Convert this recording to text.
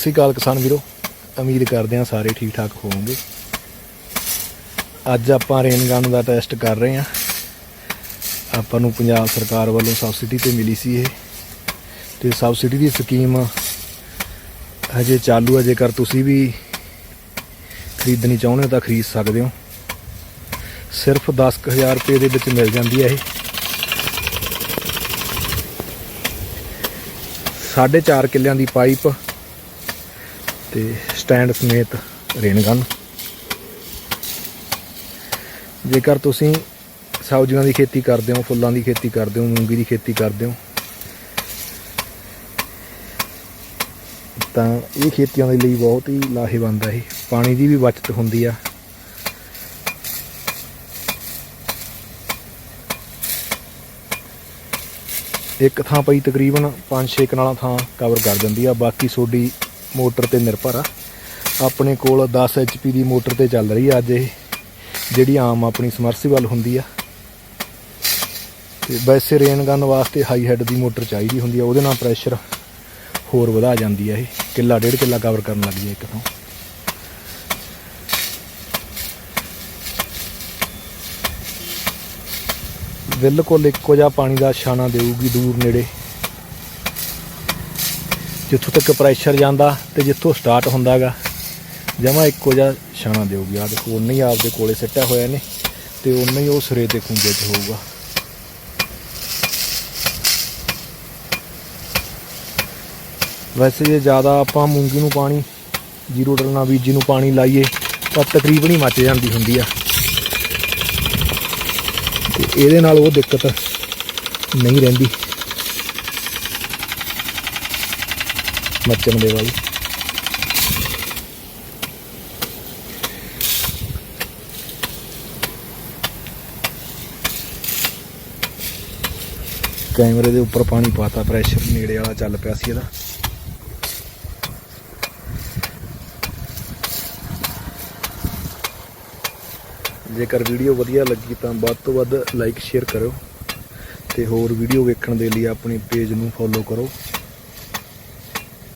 ਸਤਿ ਸ਼੍ਰੀ ਅਕਾਲ ਕਿਸਾਨ ਵੀਰੋ, ਉਮੀਦ ਕਰਦੇ ਹਾਂ ਸਾਰੇ ਠੀਕ ਠਾਕ ਹੋਵੋਗੇ। ਅੱਜ ਆਪਾਂ ਰੇਨ ਗਨ ਦਾ ਟੈਸਟ ਕਰ ਰਹੇ ਹਾਂ। ਆਪਾਂ ਨੂੰ ਪੰਜਾਬ ਸਰਕਾਰ ਵੱਲੋਂ ਸਬਸਿਡੀ ਤੇ ਮਿਲੀ ਸੀ ਇਹ। ਤੇ ਸਬਸਿਡੀ ਦੀ ਸਕੀਮ ਹਜੇ ਚਾਲੂ ਹੈ ਜੇਕਰ ਤੁਸੀਂ ਵੀ ਖਰੀਦਣੀ ਚਾਹੁੰਦੇ ਹੋ ਤਾਂ ਖਰੀਦ ਸਕਦੇ ਹੋ। ਸਿਰਫ 10000 ਰੁਪਏ ਦੇ ਵਿੱਚ ਮਿਲ ਜਾਂਦੀ ਹੈ ਇਹ। ਸਾਢੇ ਚਾਰ ਕਿੱਲਿਆਂ ਦੀ ਪਾਈਪ ਤੇ ਸਟੈਂਡ ਸਮੇਤ ਰੇਨ ਗਨ। ਜੇਕਰ ਤੁਸੀਂ ਸਬਜ਼ੀਆਂ ਦੀ ਖੇਤੀ ਕਰਦੇ ਹੋ, ਫੁੱਲਾਂ ਦੀ ਖੇਤੀ ਕਰਦੇ ਹੋ, ਮੂੰਗੀ ਦੀ ਖੇਤੀ ਕਰਦੇ ਹੋ, ਤਾਂ ਇਹ ਖੇਤੀਆਂ ਦੇ ਲਈ ਬਹੁਤ ਹੀ ਲਾਹੇਵੰਦ ਹੈ ਇਹ। ਪਾਣੀ ਦੀ ਵੀ ਬਚਤ ਹੁੰਦੀ ਆ। ਇੱਕ ਥਾਂ ਪਈ ਤਕਰੀਬਨ 5-6 ਕਨਾਲਾਂ ਥਾਂ ਕਵਰ ਕਰ ਦਿੰਦੀ ਆ। ਬਾਕੀ ਸੋਡੀ ਮੋਟਰ ਤੇ ਨਿਰਭਰ ਆ। ਆਪਣੇ ਕੋਲ 10 HP ਦੀ ਮੋਟਰ ਤੇ ਚੱਲ ਰਹੀ ਆ ਅੱਜ ਇਹ, ਜਿਹੜੀ ਆਮ ਆਪਣੀ ਸਮਰਸੀਬਲ ਹੁੰਦੀ ਆ। ਤੇ ਵੈਸੇ ਰੇਨ ਗਨ ਵਾਸਤੇ ਹਾਈ ਹੈਡ ਦੀ ਮੋਟਰ ਚਾਹੀਦੀ ਹੁੰਦੀ ਆ, ਉਹਦੇ ਨਾਲ ਪ੍ਰੈਸ਼ਰ ਹੋਰ ਵਧਾ ਜਾਂਦੀ ਆ ਇਹ। ਕਿੱਲਾ ਡੇਢ ਕਿੱਲਾ ਕਵਰ ਕਰਨ ਲੱਗ ਜੇ ਇੱਕ ਤੋਂ ਬਿਲਕੁਲ ਇੱਕੋ ਜਿਹਾ ਪਾਣੀ ਦਾ ਛਾਣਾ ਦੇਊਗੀ ਦੂਰ ਨੇੜੇ। ਜਿੱਥੋਂ ਤੱਕ ਪ੍ਰੈਸ਼ਰ ਜਾਂਦਾ ਤੇ ਜਿੱਥੋਂ ਸਟਾਰਟ ਹੁੰਦਾਗਾ, ਜਮਾ ਇੱਕੋ ਜਿਹਾ ਛਾਣਾ ਦੇਊਗੀ। ਆ ਦੇਖੋ ਉਨਾ ਹੀ ਆਪਦੇ ਕੋਲੇ ਸਿੱਟਿਆ ਹੋਇਆ ਨੇ ਤੇ ਉਨਾ ਹੀ ਉਹ ਸਿਰੇ ਤੇ ਖੁੰਝੇ 'ਚ ਹੋਊਗਾ। ਵੈਸੇ ਜੇ ਜ਼ਿਆਦਾ ਆਪਾਂ ਮੂੰਗੀ ਨੂੰ ਪਾਣੀ, ਜੀਰੋ ਡਲਣਾ ਬੀਜੀ ਨੂੰ ਪਾਣੀ ਲਾਈਏ, ਤਾਂ ਤਕਰੀਬਨ ਹੀ ਮੱਚ ਜਾਂਦੀ ਹੁੰਦੀ ਆ। ਤੇ ਇਹਦੇ ਨਾਲ ਉਹ ਦਿੱਕਤ ਨਹੀਂ ਰਹਿੰਦੀ। ਮੱਚਣ ਦੇ ਵਾਲੀ। ਕੈਮਰੇ ਦੇ ਉੱਪਰ ਪਾਣੀ ਪਾਤਾ ਪ੍ਰੈਸ਼ਰ ਨੇੜੇ ਵਾਲਾ ਚੱਲ ਪਿਆ ਸੀ ਇਹਦਾ। ਜੇਕਰ ਵੀਡੀਓ ਵਧੀਆ ਲੱਗੀ ਤਾਂ ਵੱਧ ਤੋਂ ਵੱਧ ਲਾਈਕ ਸ਼ੇਅਰ ਕਰੋ ਤੇ ਹੋਰ ਵੀਡੀਓ ਵੇਖਣ ਦੇ ਲਈ ਆਪਣੇ ਪੇਜ ਨੂੰ ਫੋਲੋ ਕਰੋ।